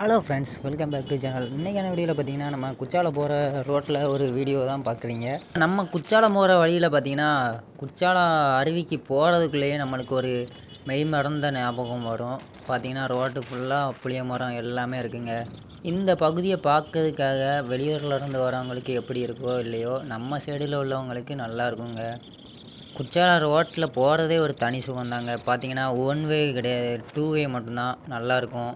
Hello friends welcome back to channel இன்றைக்கான வீடியோவில் பார்த்தீங்கன்னா நம்ம குச்சாலம் போகிற ரோட்டில் ஒரு வீடியோ தான் பார்க்குறீங்க. நம்ம குச்சாலம் போகிற வழியில் பார்த்தீங்கன்னா குச்சாலம் அருவிக்கு போகிறதுக்குள்ளேயே நம்மளுக்கு ஒரு மெய் மறந்த ஞாபகம் வரும். பார்த்தீங்கன்னா ரோட்டு ஃபுல்லாக புளிய மரம் எல்லாமே இருக்குங்க. இந்த பகுதியை பார்க்கறதுக்காக வெளியூரில் இருந்து வரவங்களுக்கு எப்படி இருக்கோ இல்லையோ நம்ம சைடில் உள்ளவங்களுக்கு நல்லா இருக்குங்க. குற்றாலம் ரோட்டில் போகிறதே ஒரு தனி சுகம்தாங்க. பார்த்தீங்கன்னா ஒன் வே கிடையாது. டூ வே மட்டும்தான் நல்லாயிருக்கும்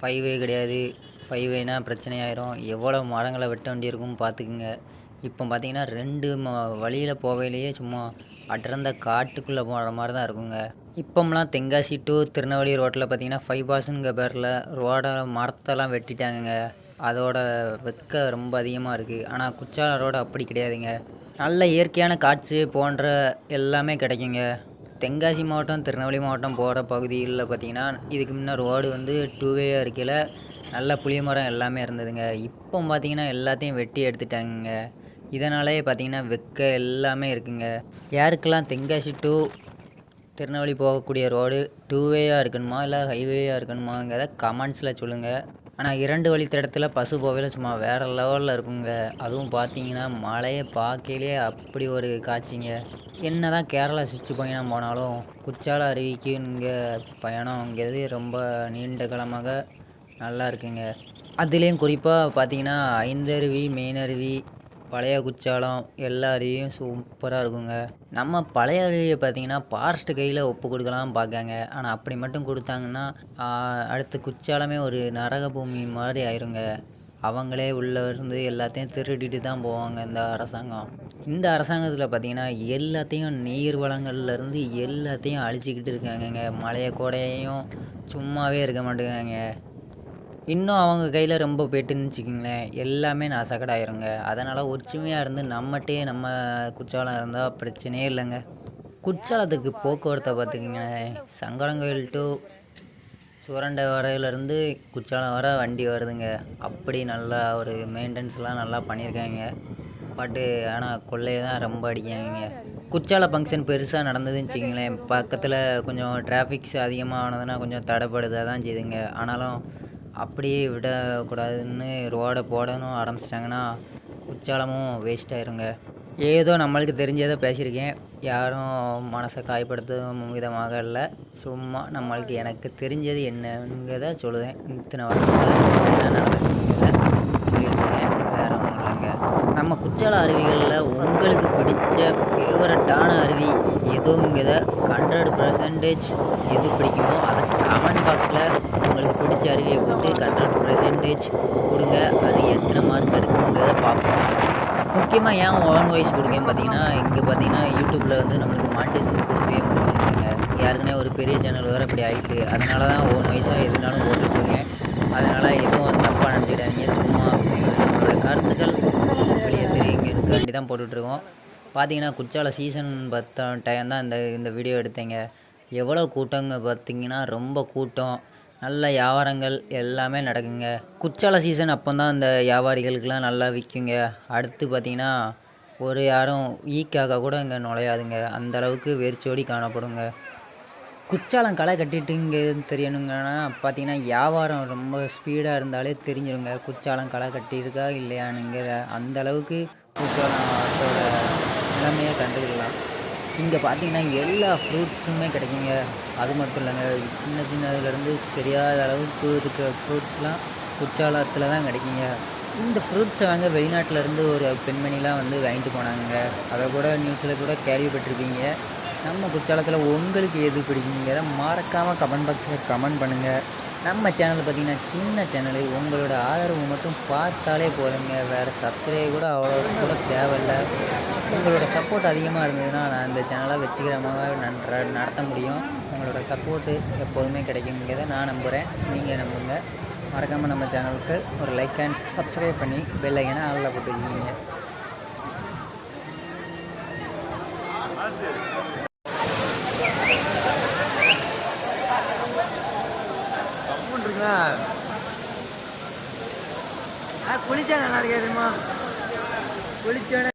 ஃபைவ் வே கிடையாது. ஃபைவ் வேனா பிரச்சனையாயிரும். எவ்வளோ மரங்களை வெட்ட வேண்டியிருக்கும் பார்த்துக்குங்க. இப்போ பார்த்தீங்கன்னா ரெண்டு ம வழியில் போகையிலேயே சும்மா அடர்ந்த காட்டுக்குள்ளே போகிற மாதிரி தான் இருக்குங்க. இப்போம்லாம் தென்காசி டு திருநெல்வேலி ரோட்டில் பார்த்தீங்கன்னா ஃபைவ் பாஸுங்கிற பேரில் ரோட மரத்தெல்லாம் வெட்டிட்டாங்கங்க. அதோட வெக்க ரொம்ப அதிகமாக இருக்குது ஆனால் குச்சால ரோடு அப்படி கிடையாதுங்க. நல்ல இயற்கையான காட்சி போன்ற எல்லாமே கிடைக்குங்க. தென்காசி மாவட்டம் திருநெல்வேலி மாவட்டம் போகிற பகுதிகளில் பார்த்தீங்கன்னா இதுக்கு முன்னே ரோடு வந்து டூவேயாக இருக்கையில் நல்ல புளிய மரம் எல்லாமே இருந்ததுங்க. இப்போ பார்த்தீங்கன்னா எல்லாத்தையும் வெட்டி எடுத்துட்டாங்கங்க. இதனாலே பார்த்தீங்கன்னா வெக்க எல்லாமே இருக்குங்க. யாருக்கெல்லாம் தென்காசி டு திருநெல்வேலி போகக்கூடிய ரோடு டூவேயாக இருக்கணுமா இல்லை ஹைவேயாக இருக்கணுமாங்கிறத கமெண்ட்ஸில் சொல்லுங்கள் ஆனால் இரண்டு வழி தடத்தில் பசு போவையில் சும்மா வேறு லெவலில் இருக்குங்க. அதுவும் பார்த்தீங்கன்னா மலையை பார்க்கையிலே அப்படி ஒரு காட்சிங்க. என்ன தான் கேரளா சுவிட்சு பயணம் போனாலும் குற்றால அருவிக்கு இங்கே பயணங்கிறது ரொம்ப நீண்ட காலமாக நல்லா இருக்குங்க. அதுலேயும் குறிப்பாக பார்த்தீங்கன்னா ஐந்தருவி மெயினருவி பழைய குற்றாலம் எல்லா அருவியும் சூப்பராக இருக்குங்க. நம்ம பழைய அருவியை பார்த்தீங்கன்னா ஃபாரஸ்ட் கையில் ஒப்பு கொடுக்கலாம் பார்க்காங்க. ஆனால் அப்படி மட்டும் கொடுத்தாங்கன்னா அடுத்து குற்றாலமே ஒரு நரக பூமி மாதிரி ஆயிருங்க. அவங்களே உள்ளே இருந்து எல்லாத்தையும் திருடிட்டு தான் போவாங்க இந்த அரசாங்கம். இந்த அரசாங்கத்தில் பார்த்திங்கன்னா எல்லாத்தையும் நீர் வளங்கள்லேருந்து எல்லாத்தையும் அழிச்சிக்கிட்டு இருக்காங்கங்க. மழைய கோடையையும் சும்மாவே இருக்க மாட்டேங்காங்க. இன்னும் அவங்க கையில் ரொம்ப போயிட்டுன்னு வச்சுக்கிங்களேன். எல்லாமே நான் சகடாயிருங்க. அதனால் ஒற்றுமையாக இருந்து நம்மகிட்டே நம்ம குற்றாலம் இருந்தால் பிரச்சனையே இல்லைங்க. குற்றாலத்துக்கு போக்குவரத்தை பார்த்துக்கிங்களேன். சங்கரங்கோயில் டு சுரண்டை வரையிலேருந்து குற்றாலம் வர வண்டி வருதுங்க. அப்படி நல்லா ஒரு மெயின்டெனன்ஸ்லாம் நல்லா பண்ணியிருக்காங்க. பட்டு ஆனால் கொள்ளையை தான் ரொம்ப அடிக்காங்க குற்றால ஃபங்க்ஷன் பெருசாக நடந்ததுன்னு வச்சுக்கிங்களேன். பக்கத்தில் கொஞ்சம் டிராஃபிக்ஸ் அதிகமானதுன்னா கொஞ்சம் தடைப்படுதாக தான் செய்யுதுங்க ஆனாலும் அப்படியே விடக்கூடாதுன்னு ரோடை போடணும் ஆரம்பிச்சிட்டாங்கன்னா குற்றாலமும் வேஸ்ட் ஆயிருங்க. ஏதோ நம்மளுக்கு தெரிஞ்சதை பேசியிருக்கேன். யாரும் மனசை காயப்படுத்தும் விதமாக இல்லை. சும்மா நம்மளுக்கு எனக்கு தெரிஞ்சது என்னங்கிறத சொல்லுவேன். இத்தனை வருஷத்தில் என்ன நடந்ததுங்கிறத சொல்லிட்டு இருக்கேன். நம்ம குற்றால அருவிகளில் உங்களுக்கு பிடிச்ச ஃபேவரட்டான அருவி எதுங்கிறத ஹண்ட்ரட் பர்சன்டேஜ் எது பிடிக்குமோ அதை கமெண்ட் பாக்ஸில் உங்களுக்கு பிடிச்ச அருவியை போட்டு ஹண்ட்ரட் பர்சன்டேஜ் கொடுங்க. அது எத்தனை மார்க் எடுக்குங்கிறத பார்ப்போம். முக்கியமாக ஏன் ஓன் வாய்ஸ் கொடுக்கேன்னு பார்த்தீங்கன்னா இங்கே பார்த்தீங்கன்னா யூடியூப்பில் வந்து நம்மளுக்கு மானிட்டேஷன் கொடுக்கவே முடியுங்க ஏற்கனவே ஒரு பெரிய சேனல் வேறு இப்படி ஆகிட்டு அதனால தான் ஓன் வாய்ஸாக எதுனாலும் போட்டுட்ருக்கேன் அதனால் எதுவும் தப்பாக நினச்சிக்கிட்டாதீங்க சும்மா நம்மளோட கருத்துக்கள் வெளியே தெரியுங்கிறதுக்காண்டி தான் போட்டுட்ருக்கோம். பார்த்தீங்கன்னா குற்றால சீசன் பத்த டைம் தான் இந்த இந்த வீடியோ எடுத்தேங்க. எவ்வளோ கூட்டங்க பார்த்தீங்கன்னா ரொம்ப கூட்டம். நல்ல வியாபாரங்கள் எல்லாமே நடக்குங்க. குற்றால சீசன் அப்போ தான் அந்த வியாபாரிகளுக்கெலாம் நல்லா விற்குங்க அடுத்து பார்த்தீங்கன்னா ஒரு யாரும் ஈக்காக கூட இங்கே நுழையாதுங்க. அந்த அளவுக்கு வெறிச்சோடி காணப்படுங்க. குச்சாலம் களை கட்டிட்டுங்க தெரியணுங்கன்னா பார்த்தீங்கன்னா வியாபாரம் ரொம்ப ஸ்பீடாக இருந்தாலே தெரிஞ்சிருங்க. குச்சாலம் களை கட்டியிருக்கா இல்லையானுங்கிற அந்த அளவுக்கு குற்றாலத்தோட நிலைமையை கண்டுக்கலாம். இங்கே பார்த்தீங்கன்னா எல்லா ஃப்ரூட்ஸுமே கிடைக்குங்க. அது மட்டும் இல்லைங்க சின்ன சின்னதுலேருந்து தெரியாத அளவுக்கு இருக்க ஃப்ரூட்ஸ்லாம் குச்சாலத்தில் தான் கிடைக்குங்க. இந்த ஃப்ரூட்ஸை வாங்க வெளிநாட்டிலேருந்து ஒரு பெண்மணிலாம் வந்து வாங்கிட்டு போனாங்க அதை கூட நியூஸில் கூட கேள்விப்பட்டிருப்பீங்க. நம்ம குற்றாலத்தில் உங்களுக்கு எது பிடிக்குங்கிறத மறக்காமல் கமெண்ட் பாக்ஸில் கமெண்ட் பண்ணுங்கள் நம்ம சேனல் பார்த்திங்கன்னா சின்ன சேனலு உங்களோட ஆதரவு மட்டும் பார்த்தாலே போதுங்க. வேறு சப்ஸ்கிரைப் கூட அவ்வளோ கூட தேவையில்லை. உங்களோட சப்போர்ட் அதிகமாக இருந்ததுன்னா நான் இந்த சேனலை வச்சுக்கிறமாக நன்ற நடத்த முடியும். உங்களோட சப்போர்ட்டு எப்போதுமே கிடைக்குங்கிறத நான் நம்புகிறேன் நீங்கள் நம்புங்க. மறக்காமல் நம்ம சேனலுக்கு ஒரு லைக் அண்ட் சப்ஸ்கிரைப் பண்ணி பெல் ஆளில் போட்டுக்கிங்க. வச்சுக்கிங்க குளிச்சா நல்லா இருக்காதுமா? குளிச்சோட